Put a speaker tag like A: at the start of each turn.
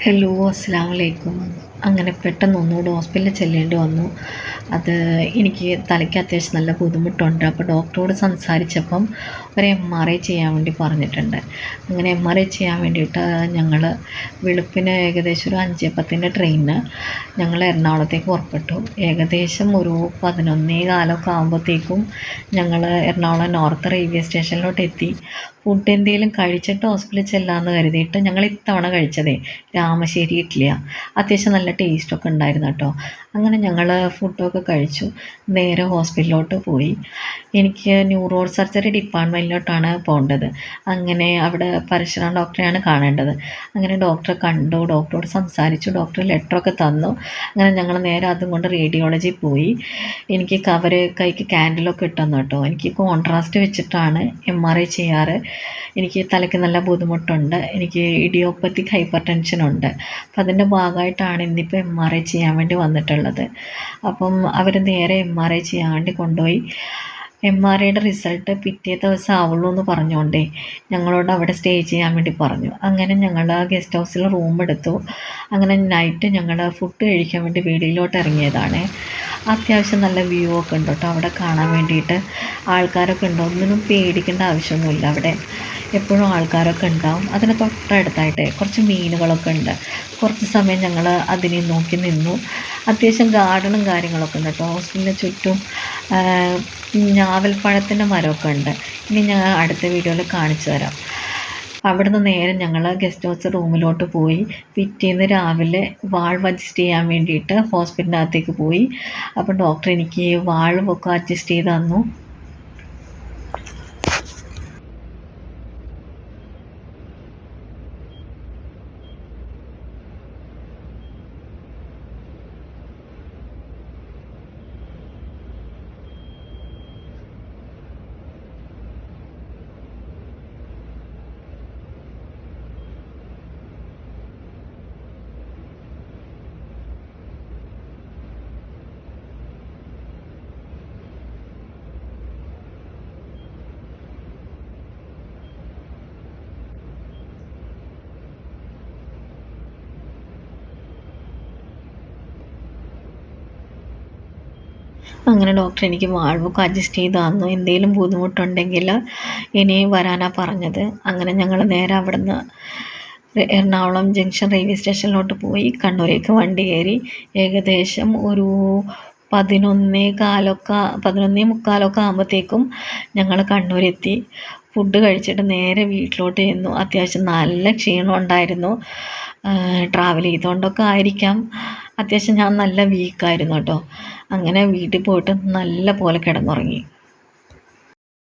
A: Hello അസ്സാം വലൈക്കും അങ്ങനെ പെട്ടെന്ന് ഒന്നുകൂടെ ഹോസ്പിറ്റലിൽ ചെല്ലേണ്ടി വന്നു. അത് എനിക്ക് തലയ്ക്ക് അത്യാവശ്യം നല്ല ബുദ്ധിമുട്ടുണ്ട്. അപ്പോൾ ഡോക്ടറോട് സംസാരിച്ചപ്പം ഒരു എം ആർ ഐ ചെയ്യാൻ വേണ്ടി പറഞ്ഞിട്ടുണ്ട്. അങ്ങനെ എം ആർ ഐ ചെയ്യാൻ വേണ്ടിയിട്ട് ഞങ്ങൾ വെളുപ്പിന് ഏകദേശം ഒരു അഞ്ച് പത്തിന്റെ ട്രെയിനിന് ഞങ്ങൾ എറണാകുളത്തേക്ക് പുറപ്പെട്ടു. ഏകദേശം ഒരു പതിനൊന്നേ കാലമൊക്കെ ആകുമ്പോഴത്തേക്കും ഞങ്ങൾ എറണാകുളം നോർത്ത് റെയിൽവേ സ്റ്റേഷനിലോട്ട് എത്തി. ഫുഡ് എന്തെങ്കിലും കഴിച്ചിട്ട് ഹോസ്പിറ്റലിൽ ചെല്ലാമെന്ന് കരുതിയിട്ട് ഞങ്ങൾ ഇത്തവണ കഴിച്ചതേ. രാമശ്ശേരി ഇഡ്ഡലിയാണ് അത്യാവശ്യം നല്ല ടേസ്റ്റൊക്കെ ഉണ്ടായിരുന്നു കേട്ടോ. അങ്ങനെ ഞങ്ങൾ ഫുഡൊക്കെ കഴിച്ചു. നേരെ ഹോസ്പിറ്റലിലോട്ട് പോയി. എനിക്ക് ന്യൂറോ സർജറി ഡിപ്പാർട്ട്മെന്റിലോട്ടാണ് പോകേണ്ടത് അങ്ങനെ അവിടെ പരശുറാം ഡോക്ടറെയാണ് കാണേണ്ടത്. അങ്ങനെ ഡോക്ടറെ കണ്ടു ഡോക്ടറോട് സംസാരിച്ചു ഡോക്ടർ ലെറ്ററൊക്കെ തന്നു. അങ്ങനെ ഞങ്ങൾ നേരെ അതും കൊണ്ട് റേഡിയോളജി പോയി. എനിക്ക് കവർ കൈക്ക് ക്യാൻഡിലൊക്കെ ഇട്ടെന്ന് കേട്ടോ. എനിക്ക് കോൺട്രാസ്റ്റ് വെച്ചിട്ടാണ് എം ആർ ഐ ചെയ്യാറ്. എനിക്ക് തലയ്ക്ക് നല്ല ബുദ്ധിമുട്ടുണ്ട്. എനിക്ക് ഇഡിയോപ്പത്തിക് ഹൈപ്പർ ടെൻഷൻ ഉണ്ട് അപ്പം അതിന്റെ ഭാഗമായിട്ടാണ് ഇന്നിപ്പോൾ എം ആർ ഐ ചെയ്യാൻ വേണ്ടി വന്നിട്ടുള്ളത്. അപ്പം അവർ നേരെ എം ആർ ഐ ചെയ്യാണ്ട് കൊണ്ടുപോയി. എം ആർ ഐയുടെ റിസൾട്ട് പിറ്റേ ദിവസം ആവുള്ളൂ എന്ന് പറഞ്ഞുകൊണ്ടേ ഞങ്ങളോട് അവിടെ സ്റ്റേ ചെയ്യാൻ വേണ്ടി പറഞ്ഞു. അങ്ങനെ ഞങ്ങൾ ഗസ്റ്റ് ഹൗസിൽ റൂം എടുത്തു. അങ്ങനെ നൈറ്റ് ഞങ്ങൾ ഫുഡ് കഴിക്കാൻ വേണ്ടി വീടിലോട്ട് ഇറങ്ങിയതാണ്. അത്യാവശ്യം നല്ല വ്യൂ ഒക്കെ ഉണ്ട്? കേട്ടോ അവിടെ കാണാൻ വേണ്ടിയിട്ട് ആൾക്കാരൊക്കെ ഉണ്ട്? ഒന്നിനും പേടിക്കേണ്ട ആവശ്യമൊന്നുമില്ല അവിടെ. എപ്പോഴും ആൾക്കാരൊക്കെ ഉണ്ടാവും. അതിന് തൊട്ടടുത്തായിട്ട് കുറച്ച് മീനുകളൊക്കെ ഉണ്ട്. കുറച്ച് സമയം ഞങ്ങൾ അതിനെ നോക്കി നിന്നു. അത്യാവശ്യം ഗാർഡനും കാര്യങ്ങളൊക്കെ ഉണ്ട് കേട്ടോ. ഹോസ്റ്റലിന് ചുറ്റും ഞാവൽപ്പഴത്തിന്റെ മരമൊക്കെ ഉണ്ട്. ഇനി ഞാൻ അടുത്ത വീഡിയോയിൽ കാണിച്ചു തരാം. അവിടുന്ന് നേരെ ഞങ്ങൾ ഗസ്റ്റ് ഹൗസ് റൂമിലോട്ട് പോയി. പിറ്റേന്ന് രാവിലെ വാൾവ് അഡ്ജസ്റ്റ് ചെയ്യാൻ വേണ്ടിയിട്ട് ഹോസ്പിറ്റലിനകത്തേക്ക് പോയി. അപ്പം ഡോക്ടർ എനിക്ക് വാൾവൊക്കെ അഡ്ജസ്റ്റ് ചെയ്ത് തന്നു. അങ്ങനെ ഡോക്ടർ എനിക്ക് വാൾവൊക്കെ അഡ്ജസ്റ്റ് ചെയ്ത് തന്നു. എന്തെങ്കിലും ബുദ്ധിമുട്ടുണ്ടെങ്കിൽ ഇനി വരാനാണ് പറഞ്ഞത്. അങ്ങനെ ഞങ്ങൾ നേരെ അവിടുന്ന് എറണാകുളം ജംഗ്ഷൻ റെയിൽവേ സ്റ്റേഷനിലോട്ട് പോയി. കണ്ണൂരേക്ക് വണ്ടി കയറി. ഏകദേശം ഒരു പതിനൊന്നേ കാലൊക്കെ പതിനൊന്നേ മുക്കാലൊക്കെ ആകുമ്പോഴത്തേക്കും ഞങ്ങൾ കണ്ണൂരെത്തി. ഫുഡ് കഴിച്ചിട്ട് നേരെ വീട്ടിലോട്ട് ചെന്നു. അത്യാവശ്യം നല്ല ക്ഷീണം ഉണ്ടായിരുന്നു ട്രാവൽ ചെയ്തുകൊണ്ടൊക്കെ ആയിരിക്കാം. അത്യാവശ്യം ഞാൻ നല്ല വീക്കായിരുന്നു കേട്ടോ. അങ്ങനെ വീട്ടിൽ പോയിട്ട് നല്ല പോലെ കിടന്നുറങ്ങി.